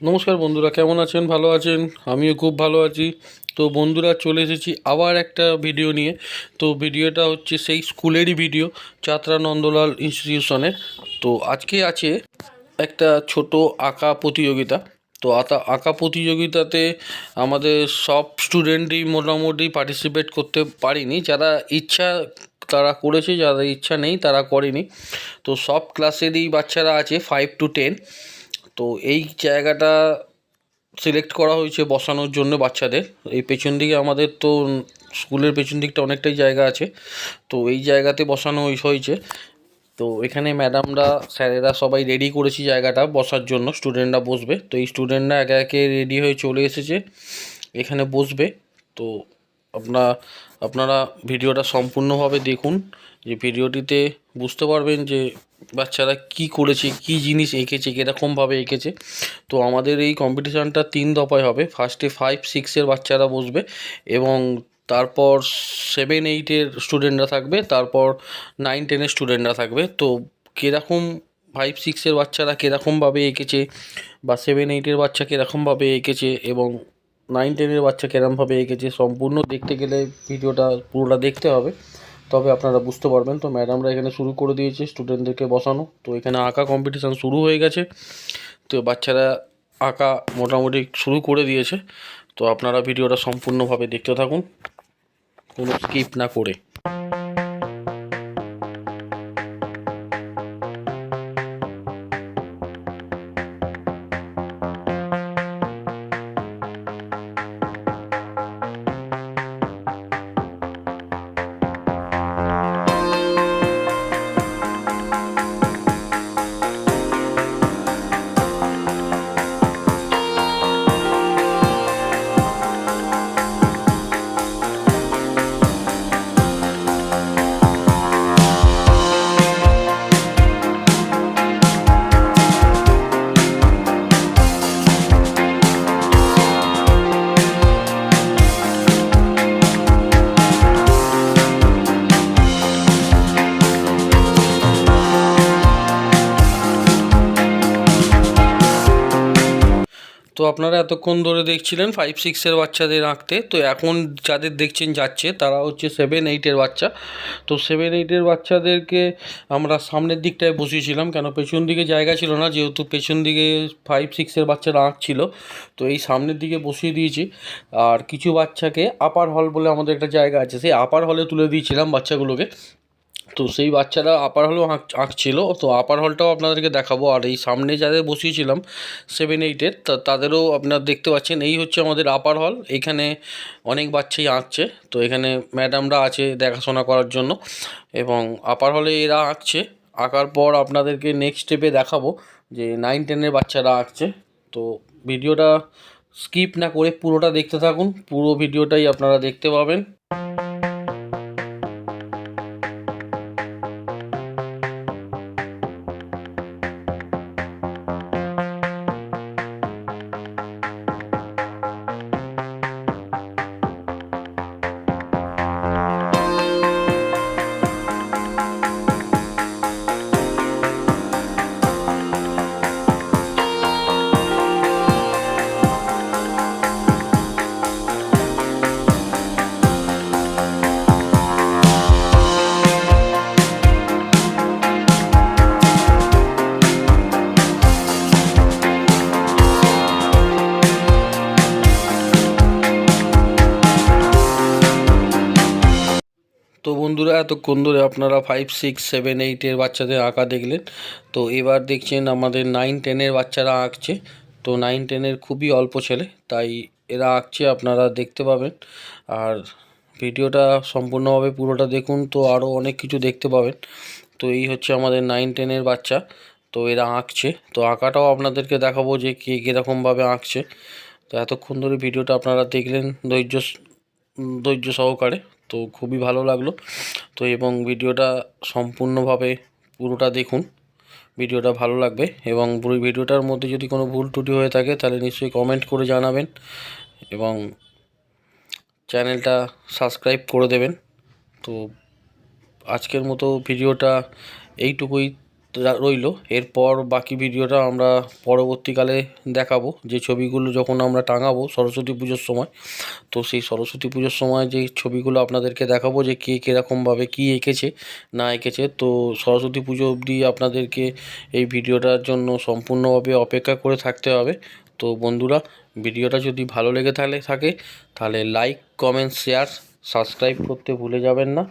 নমস্কার বন্ধুরা, কেমন আছেন? ভালো আছেন? আমিও খুব ভালো আছি। তো বন্ধুরা, চলে এসেছি আবার একটা ভিডিও নিয়ে। তো ভিডিওটা হচ্ছে সেই স্কুলেরই ভিডিও চাতরা নন্দলাল ইনস্টিটিউশনের তো আজকে আছে একটা ছোট আঁকা প্রতিযোগিতা। তো আঁকা আঁকা প্রতিযোগিতাতে আমাদের সব স্টুডেন্টই মোটামুটি পার্টিসিপেট করতে পারিনি। যারা ইচ্ছা তারা করেছে যারা ইচ্ছা নেই তারা করেনি। তো সব ক্লাসেরই বাচ্চারা আছে ফাইভ টু টেন তো এই জায়গাটা সিলেক্ট করা হয়েছে বসানোর জন্য বাচ্চাদের। এই পেছন দিকে আমাদের তো স্কুলের পেছন দিকটা অনেকটাই জায়গা আছে। তো এই জায়গাতে বসানো হয়েছে- তো এখানে ম্যাডামরা স্যারেরা সবাই রেডি করেছি জায়গাটা বসার জন্য। স্টুডেন্টরা বসবে। তো এই স্টুডেন্টরা একে একে রেডি হয়ে চলে এসেছে। এখানে বসবে। তো আপনার আপনারা ভিডিওটা সম্পূর্ণভাবে দেখুন, যে ভিডিওটিতে বুঝতে পারবেন যে বাচ্চারা কি করেছে, কি জিনিস এঁকেছে, কীরকমভাবে এঁকেছে। তো আমাদের এই কম্পিটিশানটা তিন দফায় হবে। ফার্স্টে ফাইভ সিক্সের বাচ্চারা বসবে এবং তারপর সেভেন এইটের স্টুডেন্টরা থাকবে, তারপর নাইন টেনের স্টুডেন্টরা থাকবে। তো কীরকম ফাইভ সিক্সের বাচ্চারা কীরকমভাবে এঁকেছে বা সেভেন এইটের বাচ্চা কীরকমভাবে এঁকেছে এবং নাইন টেনের বাচ্চা কেরমভাবে এঁকেছে, সম্পূর্ণ দেখতে গেলে ভিডিওটা পুরোটা দেখতে হবে। তবে আপনারা বুঝতে পারবেন, তো ম্যাডামরা এখানে শুরু করে দিয়েছে স্টুডেন্টদেরকে বসানো। তো এখানে আঁকা কম্পিটিশান শুরু হয়ে গেছে। তো বাচ্চারা আঁকা মোটামুটি শুরু করে দিয়েছে। তো আপনারা ভিডিওটা সম্পূর্ণভাবে দেখতে থাকুন। কোনো স্কিপ না করে। তো আপনারা এতক্ষণ ধরে দেখছিলেন ফাইভ সিক্সের বাচ্চাদের আঁকতে। তো এখন যাদের দেখছেন যাচ্ছে, তারা হচ্ছে সেভেন এইটের বাচ্চা। তো সেভেন এইটের বাচ্চাদেরকে আমরা সামনের দিকটায় বসিয়েছিলাম, কেন পেছন দিকে জায়গা ছিল না, যেহেতু পেছন দিকে ফাইভ সিক্সের বাচ্চারা আঁকছিল তো এই সামনের দিকে বসিয়ে দিয়েছি। আর কিছু বাচ্চাকে আপার হল বলে আমাদের একটা জায়গা আছে, সেই আপার হলে তুলে দিয়েছিলাম বাচ্চাগুলোকে। তো সেই বাচ্চারা আপার হলেও আঁক, আঁকছিল। তো আপার হলটাও আপনাদেরকে দেখাবো। আর এই সামনে যাদের বসিয়েছিলাম সেভেন এইটের তা, তাদেরও আপনারা দেখতে পাচ্ছেন। এই হচ্ছে আমাদের আপার হল এখানে অনেক বাচ্চাই আঁকছে। তো এখানে ম্যাডামরা আছে দেখাশোনা করার জন্য। এবং আপার হলে এরা আঁকছে। আঁকার পর আপনাদেরকে নেক্সট স্টেপে দেখাবো যে নাইন টেনের বাচ্চারা আঁকছে। তো ভিডিওটা স্কিপ না করে পুরোটা দেখতে থাকুন। পুরো ভিডিওটাই আপনারা দেখতে পাবেন। তো বন্ধুরা, এতক্ষণ ধরে আপনারা ফাইভ সিক্স সেভেন এইটের বাচ্চাদের আঁকা দেখলেন। তো এবার দেখছেন আমাদের নাইন টেনের বাচ্চারা আঁকছে। তো নাইন টেনের খুবই অল্প ছেলে, তাই এরা আঁকছে, আপনারা দেখতে পাবেন। আর ভিডিওটা সম্পূর্ণভাবে পুরোটা দেখুন, তো আরও অনেক কিছু দেখতে পাবেন। তো এই হচ্ছে আমাদের নাইন টেনের বাচ্চা, তো এরা আঁকছে। তো আঁকাটাও আপনাদেরকে দেখাবো যে কে কীরকমভাবে আঁকছে। তো এতক্ষণ ধরে ভিডিওটা আপনারা দেখলেন, ধৈর্য ধৈর্য সহকারে, তো খুবই ভালো লাগল। তো এবং ভিডিওটা সম্পূর্ণভাবে পুরোটা দেখুন, ভিডিওটা ভালো লাগবে। এবং পুরো ভিডিওটার মধ্যে যদি কোনো ভুল ত্রুটি হয়ে থাকে, তাহলে নিশ্চয়ই কমেন্ট করে জানাবেন এবং চ্যানেলটা সাবস্ক্রাইব করে দেবেন। তো আজকের মতো ভিডিওটা এইটুকুই। রইল। এরপর বাকি ভিডিওটা আমরা পরবর্তীকালে দেখাবো। যে ছবিগুলো যখন আমরা টাঙাবো সরস্বতী পুজোর সময়, তো সেই সরস্বতী পুজোর সময় যে ছবিগুলো আপনাদেরকে দেখাবো যে কে কীরকমভাবে কী এঁকেছে, না এঁকেছে, তো সরস্বতী পুজো অবধি আপনাদেরকে এই ভিডিওটার জন্য সম্পূর্ণভাবে অপেক্ষা করে থাকতে হবে। তো বন্ধুরা, ভিডিওটা যদি ভালো লেগে তাহলে থাকে, তাহলে লাইক কমেন্ট শেয়ার সাবস্ক্রাইব করতে ভুলে যাবেন না।